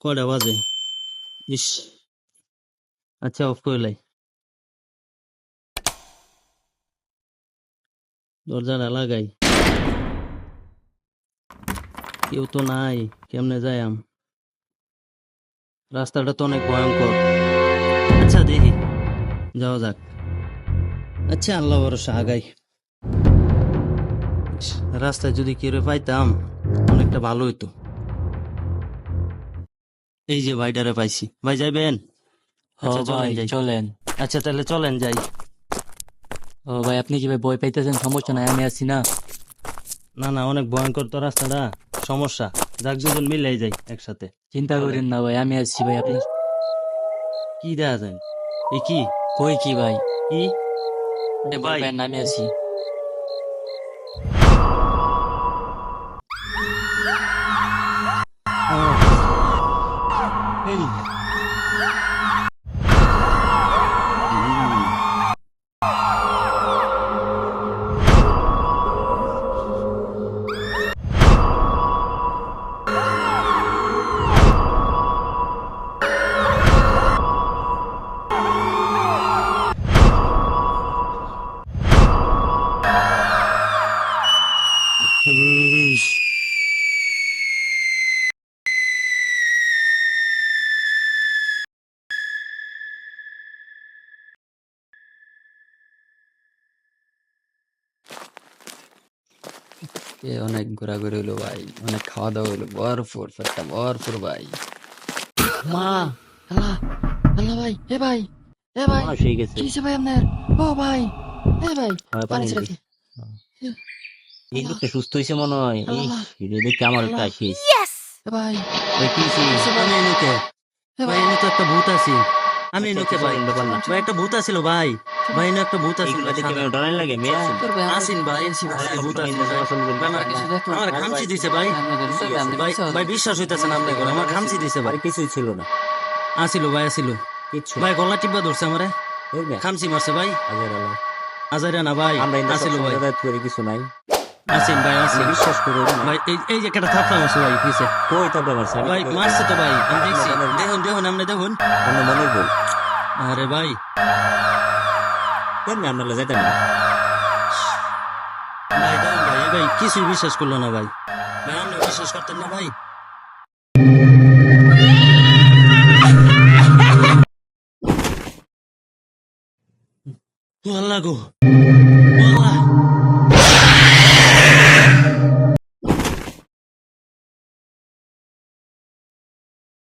কয়টা বাজে? ইস। আচ্ছা অফ করে লাই। দরজাটা লাগাই। কেউ তো নাই, কেমনে যাই আম রাস্তাটা তো অনেক ভয়ঙ্কর। আচ্ছা দেখি। যাওয়া যাক। আচ্ছা আল্লাহ ভরসা, আগাই। রাস্তায় যদি কেউ পাইতাম, অনেকটা ভালো হইতো। এই যে ভাইটারে পাইছি। ভাই যাইবেন? আচ্ছা, চলেন ভাই যাই। চলেন। আচ্ছা তাহলে চলেন যাই। ও ভাই আপনি কি ভাই বই পাইতেছেন? সমস্যা নাই আমি আছি না। না না অনেক ভয়ঙ্কর তো রাস্তাটা। সমস্যা। যাক দুজন মিলাই যাই একসাথে। চিন্তা করেন না ভাই আমি আছি ভাই আপনি কি দেয়া যায় এই কি? কই কি ভাই? কি? এ ভাই ভাই আমি আছি। Hey. এ অনেক ঘোরাঘুরি হইল ভাই অনেক খাওয়া দাওয়া হইল ভরপুর পেটটা ভরপুর ভাই। মা আল্লাহ আল্লাহ ভাই এ ভাই এ ভাই গেছে। কি ভাই আপনার? ও ভাই এ ভাই পানি পানি ছেড়ে এই লোকটা সুস্থ হয়েছে মনে হয়। দেখে আমার একটা ভাই ভাই কি হইছে? আমি এনুকে ভাই। ভাই এনে তো একটা ভূত আছে। আমি আচ্ছা, এনুকে ভাই ভাই একটা ভূত আছিল ভাই। ভাই এনে একটা ভূত আছিল ডরাই লাগে মেয়ে। তোর ভাই আমাকে- ভাই ভূত আছে আমার- কিছু। আমার খামচি দিছে ভাই। ভাই বিশ্বাস- হইতাছে না আপনার আমার খামচি দিছে ভাই। কিছুই ছিল না। আসিল ভাই আসিল। কিচ্ছু। ভাই গলা টিপা ধরছে আমারে? খামচি মারছে ভাই। আজারে না ভাই আসিল ভাই। করি কিছু নাই। আসিন ভাই আসিন বিশ্বাস করো ভাই এই এই যে একটা থাপড়া মারছে ভাই পিছে। কই তারপরে মারছে? ভাই মারছে তো ভাই আমি দেখছি। দেখুন দেখুন আপনি দেখুন। মনের ভুল। আরে ভাই। কেন আমরা যেতাম না ভাই দেখুন ভাই এই ভাই কিছুই বিশ্বাস করল না ভাই ভাই বিশ্বাস করতেন না ভাই আল্লাহ গো